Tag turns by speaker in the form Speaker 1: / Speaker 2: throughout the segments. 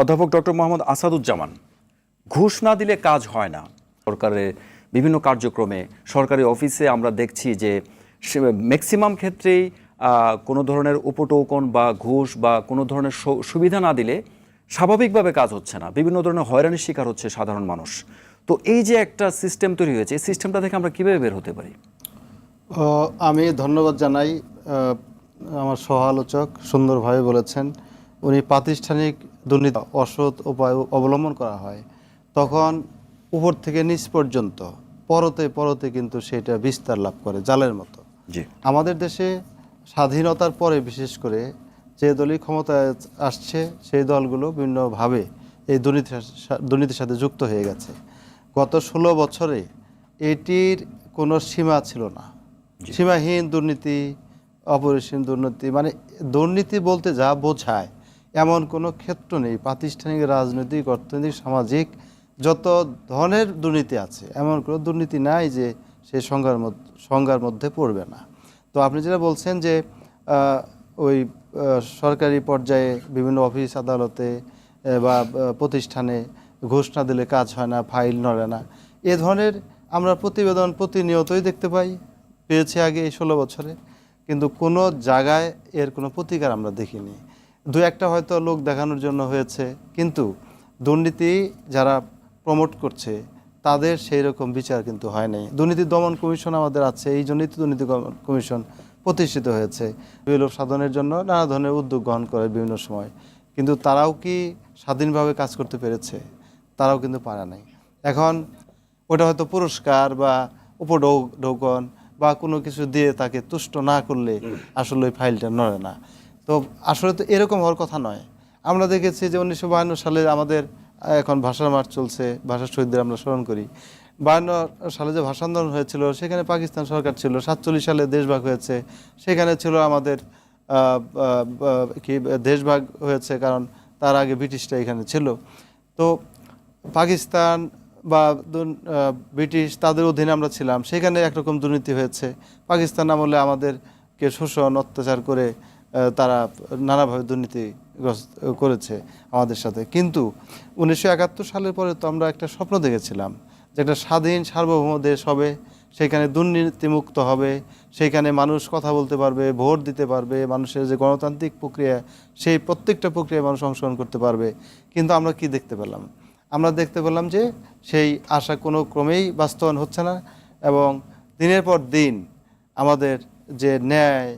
Speaker 1: অধ্যাপক ডক্টর মোহাম্মদ আসাদুজ্জামান, ঘুষ না দিলে কাজ হয় না। সরকারের বিভিন্ন কার্যক্রমে, সরকারি অফিসে আমরা দেখছি যে ম্যাক্সিমাম ক্ষেত্রেই কোনো ধরনের উপটোকন বা ঘুষ বা কোনো ধরনের সুবিধা না দিলে স্বাভাবিকভাবে কাজ হচ্ছে না। বিভিন্ন ধরনের হয়রানির শিকার হচ্ছে সাধারণ মানুষ। তো এই যে একটা সিস্টেম তৈরি হয়েছে, এই সিস্টেমটা থেকে আমরা কীভাবে বের হতে পারি?
Speaker 2: আমি ধন্যবাদ জানাই আমার সহ আলোচক সুন্দরভাবে বলেছেন। উনি প্রাতিষ্ঠানিক দুর্নীতি অসৎ উপায় অবলম্বন করা হয় তখন উপর থেকে নিচ পর্যন্ত পরতে পরতে কিন্তু সেটা বিস্তার লাভ করে জালের মতো।
Speaker 1: জি।
Speaker 2: আমাদের দেশে স্বাধীনতার পরে বিশেষ করে যে দলই ক্ষমতায় আসছে সেই দলগুলো বিভিন্নভাবে এই দুর্নীতির দুর্নীতির সাথে যুক্ত হয়ে গেছে। গত ষোলো বছরে এটির কোনো সীমা ছিল না। সীমাহীন দুর্নীতি অপরিসীম দুর্নীতি মানে দুর্নীতি বলতে যা বোঝায় এমন কোনো ক্ষেত্র নেই। প্রাতিষ্ঠানিক, রাজনৈতিক, অর্থনৈতিক, সামাজিক যত ধরনের দুর্নীতি আছে, এমন কোনো দুর্নীতি নাই যে সেই সংজ্ঞার মধ্যে সংজ্ঞার মধ্যে পড়বে না। তো আপনি যেটা বলছেন যে ওই সরকারি পর্যায়ে বিভিন্ন অফিস আদালতে বা প্রতিষ্ঠানে ঘুষ না দিলে কাজ হয় না, ফাইল নড়ে না, এ ধরনের আমরা প্রতিবেদন প্রতিনিয়তই দেখতে পাই, পেয়েছি আগে এই ষোলো বছরে, কিন্তু কোনো জায়গায় এর কোনো প্রতিকার আমরা দেখিনি। দু একটা হয়তো লোক দেখানোর জন্য হয়েছে, কিন্তু দুর্নীতি যারা প্রমোট করছে, তাদের সেই রকম বিচার কিন্তু হয় নাই। দুর্নীতি দমন কমিশন আমাদের আছে, এই জন্যই তো দুর্নীতি কমিশন প্রতিষ্ঠিত হয়েছে। বিলোপ সাধনের জন্য নানা ধরনের উদ্যোগ গ্রহণ করে বিভিন্ন সময়। কিন্তু তারাও কি স্বাধীনভাবে কাজ করতে পেরেছে? তারাও কিন্তু পারে নাই। এখন ওটা হয়তো পুরস্কার বা উপঢৌকন বা কোনো কিছু দিয়ে তাকে তুষ্ট না করলে আসলে ওই ফাইলটা নড়ে না। তো আসলে তো এরকম হওয়ার কথা নয়। আমরা দেখেছি যে উনিশশো বাহান্ন সালে আমাদের এখন ভাষার মাঠ চলছে ভাষা শহীদদের আমরা স্মরণ করি। বায়ান্ন সালে যে ভাষা আন্দোলন হয়েছিল, সেখানে পাকিস্তান সরকার ছিল, সাতচল্লিশ সালে দেশভাগ হয়েছে, সেখানে ছিল আমাদের কি, দেশভাগ হয়েছে, কারণ তার আগে ব্রিটিশরা এখানে ছিল। তো পাকিস্তান বা ব্রিটিশ তাদের অধীনে আমরা ছিলাম, সেখানে একরকম দুর্নীতি হয়েছে। পাকিস্তান আমলে আমাদেরকে শোষণ, অত্যাচার করে তারা নানাভাবে দুর্নীতি করেছে আমাদের সাথে। কিন্তু উনিশশো একাত্তর সালের পরে তো আমরা একটা স্বপ্ন দেখেছিলাম যে একটা স্বাধীন সার্বভৌম দেশ হবে, সেখানে দুর্নীতিমুক্ত হবে, সেখানে মানুষ কথা বলতে পারবে, ভোট দিতে পারবে, মানুষের যে গণতান্ত্রিক প্রক্রিয়া, সেই প্রত্যেকটা প্রক্রিয়ায় মানুষ অংশগ্রহণ করতে পারবে। কিন্তু আমরা কি দেখতে পেলাম? আমরা দেখতে পেলাম যে সেই আশা কোনো ক্রমেই বাস্তবায়ন হচ্ছে না এবং দিনের পর দিন আমাদের যে ন্যায়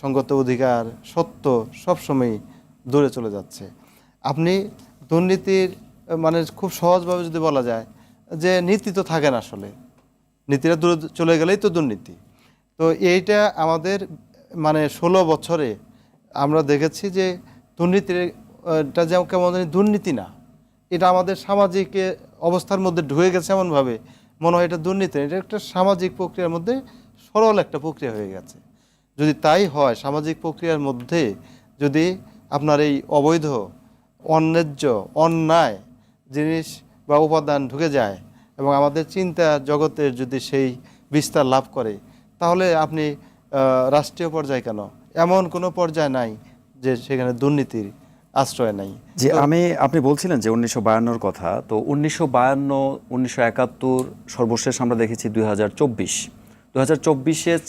Speaker 2: সঙ্গত অধিকার, সত্য সবসময় দূরে চলে যাচ্ছে। আপনি দুর্নীতির মানে খুব সহজভাবে যদি বলা যায় যে নীতি তো থাকে না আসলে। নীতিটা দূরে চলে গেলেই তো দুর্নীতি। তো এইটা আমাদের মানে ষোলো বছরে আমরা দেখেছি যে দুর্নীতির, এটা যেমন কেমন দুর্নীতি না। এটা আমাদের সামাজিক অবস্থার মধ্যে ঢুকে গেছে এমনভাবে। মনে হয় এটা দুর্নীতি এটা একটা সামাজিক প্রক্রিয়ার মধ্যে সরল একটা প্রক্রিয়া হয়ে গেছে। যদি তাই হয় সামাজিক প্রক্রিয়ার মধ্যে যদি আপনার এই অবৈধ অন্যায্য অন্যায় জিনিস বা উপাদান ঢুকে যায় এবং আমাদের চিন্তা জগতের যদি সেই বিস্তার লাভ করে তাহলে আপনি রাষ্ট্রীয় পর্যায়ে কেন? এমন কোনো পর্যায় নাই যে সেখানে দুর্নীতির আশ্রয় নাই।
Speaker 1: যে আমি আপনি বলছিলেন যে উনিশশো বায়ান্নর কথা তো উনিশশো বায়ান্ন উনিশশো একাত্তর সর্বশেষ আমরা দেখেছি দুই হাজার চব্বিশ। দু হাজার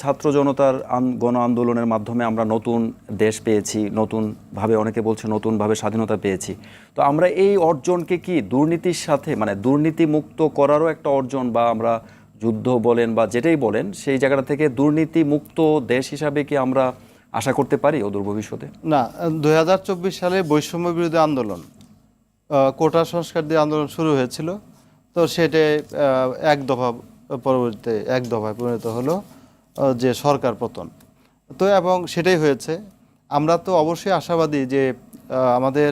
Speaker 1: ছাত্র জনতার গণ আন্দোলনের মাধ্যমে আমরা নতুন দেশ পেয়েছি, নতুনভাবে অনেকে বলছে নতুনভাবে স্বাধীনতা পেয়েছি। তো আমরা এই অর্জনকে কি দুর্নীতির সাথে মানে দুর্নীতি মুক্ত করারও একটা অর্জন বা আমরা যুদ্ধ বলেন বা যেটাই বলেন, সেই জায়গাটা থেকে দুর্নীতি মুক্ত দেশ হিসাবে কি আমরা আশা করতে পারি অদূর ভবিষ্যতে?
Speaker 2: না দু হাজার চব্বিশ সালে বৈষম্য বিরোধী আন্দোলন কোটা সংস্কার দিয়ে আন্দোলন শুরু হয়েছিল। তো সেটা এক দফা পরবর্তীতে এক দফায় পরিণত হলো যে সরকার পতন। তো এবং সেটাই হয়েছে। আমরা তো অবশ্যই আশাবাদী যে আমাদের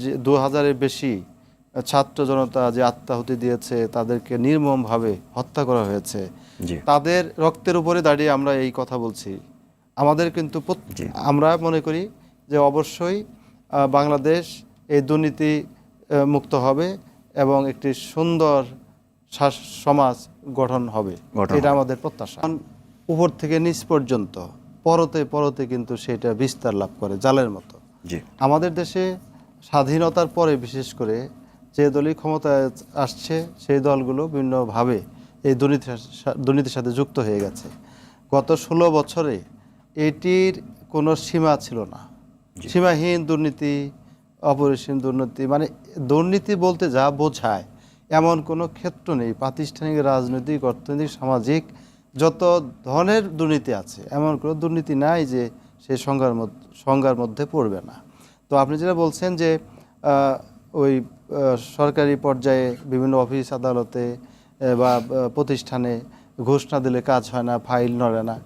Speaker 2: যে দু হাজারের বেশি ছাত্র জনতা যে আত্মাহুতি দিয়েছে তাদেরকে নির্মমভাবে হত্যা করা হয়েছে। তাদের রক্তের উপরে দাঁড়িয়ে আমরা এই কথা বলছি। আমাদের কিন্তু আমরা মনে করি যে অবশ্যই বাংলাদেশ এই দুর্নীতি মুক্ত হবে এবং একটি সুন্দর সমাজ গঠন হবে। এটা আমাদের প্রত্যাশা। উপর থেকে নিচ পর্যন্ত পরতে পরতে কিন্তু সেটা বিস্তার লাভ করে জালের মতো। আমাদের দেশে স্বাধীনতার পরে বিশেষ করে যে দলই ক্ষমতায় আসছে সেই দলগুলো বিভিন্নভাবে এই দুর্নীতি দুর্নীতির সাথে যুক্ত হয়ে গেছে। গত ষোলো বছরে এটির কোনো সীমা ছিল না। সীমাহীন দুর্নীতি অপরিসীম দুর্নীতি মানে দুর্নীতি বলতে যা বোঝায় এমন কোনো ক্ষেত্র নেই। প্রাতিষ্ঠানিক, রাজনৈতিক, অর্থনৈতিক, সামাজিক যত ধরনের দুর্নীতি আছে, এমন কোনো দুর্নীতি নাই যে সেই সংজ্ঞার মধ্যে সংজ্ঞার মধ্যে পড়বে না। তো আপনি যেটা বলছেন যে ওই সরকারি পর্যায়ে বিভিন্ন অফিস আদালতে বা প্রতিষ্ঠানে ঘুষ না দিলে কাজ হয় না, ফাইল নড়ে না,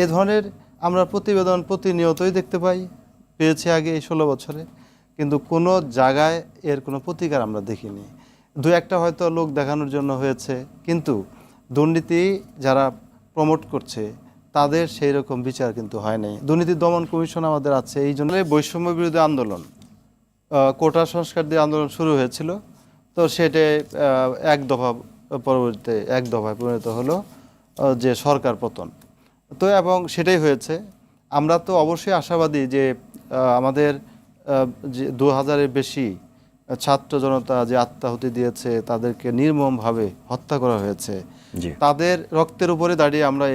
Speaker 2: এ ধরনের আমরা প্রতিবেদন প্রতিনিয়তই দেখতে পাই, পেয়েছি আগে এই ষোলো বছরে। কিন্তু কোনো জায়গায় এর কোনো প্রতিকার আমরা দেখিনি। দু একটা হয়তো লোক দেখানোর জন্য হয়েছে, কিন্তু দুর্নীতি যারা প্রমোট করছে, তাদের সেই রকম বিচার কিন্তু হয় নাই। দুর্নীতি দমন কমিশন আমাদের আছে, এই জন্য বৈষম্য বিরোধী আন্দোলন কোটা সংস্কার দিয়ে আন্দোলন শুরু হয়েছিল। তো সেটা এক দফা পরবর্তীতে, এক দফায় পরিণত হলো যে সরকার পতন। তো এবং সেটাই হয়েছে। আমরা তো অবশ্যই আশাবাদী যে আমাদের যে দু হাজারের বেশি ছাত্র জনতা যে আত্মাহুতি দিয়েছে তাদেরকে নির্মমভাবে হত্যা করা হয়েছে। তাদের রক্তের উপরে দাঁড়িয়ে আমরা